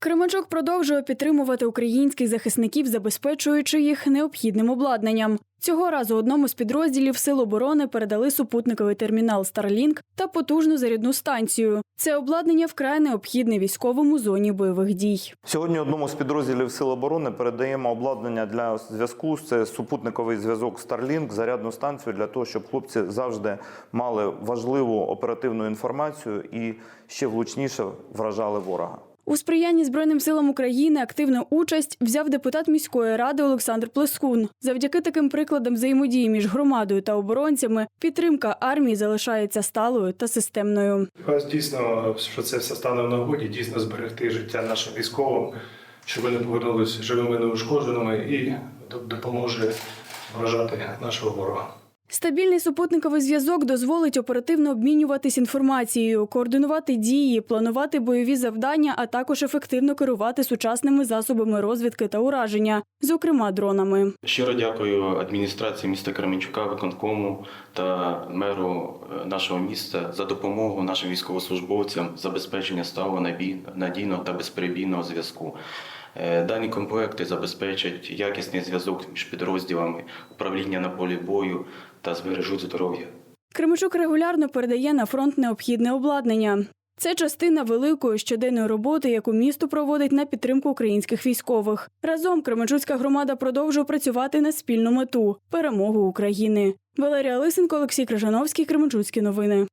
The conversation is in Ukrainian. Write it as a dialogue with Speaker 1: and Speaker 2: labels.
Speaker 1: Кременчук продовжує підтримувати українських захисників, забезпечуючи їх необхідним обладнанням. Цього разу одному з підрозділів Сил оборони передали супутниковий термінал Starlink та потужну зарядну станцію. Це обладнання вкрай необхідне військовому зоні бойових дій.
Speaker 2: Сьогодні одному з підрозділів Сил оборони передаємо обладнання для зв'язку. Це супутниковий зв'язок Starlink, зарядну станцію для того, щоб хлопці завжди мали важливу оперативну інформацію і ще влучніше вражали ворога.
Speaker 1: У сприянні Збройним силам України активну участь взяв депутат міської ради Олександр Плескун. Завдяки таким прикладам взаємодії між громадою та оборонцями підтримка армії залишається сталою та системною.
Speaker 3: Сподіваюсь, дійсно, що це все стане в нагоді, дійсно зберегти життя нашим військовим, щоб вони повернулися живими неушкодженими і допоможе вражати нашого ворога.
Speaker 1: Стабільний супутниковий зв'язок дозволить оперативно обмінюватись інформацією, координувати дії, планувати бойові завдання, а також ефективно керувати сучасними засобами розвідки та ураження, зокрема дронами.
Speaker 4: Щиро дякую адміністрації міста Кременчука, виконкому та меру е, нашого міста за допомогу нашим військовослужбовцям забезпечення набій- надійного та безперебійного зв'язку. Е, Дані комплекти забезпечать якісний зв'язок між підрозділами, управління на полі бою та збережуть здоров'я.
Speaker 1: Кременчук регулярно передає на фронт необхідне обладнання. Це частина великої щоденної роботи, яку місто проводить на підтримку українських військових. Разом Кременчуцька громада продовжує працювати на спільну мету перемогу України. Валерія Лисенко, Олексій Крижановський, Кременчуцькі новини.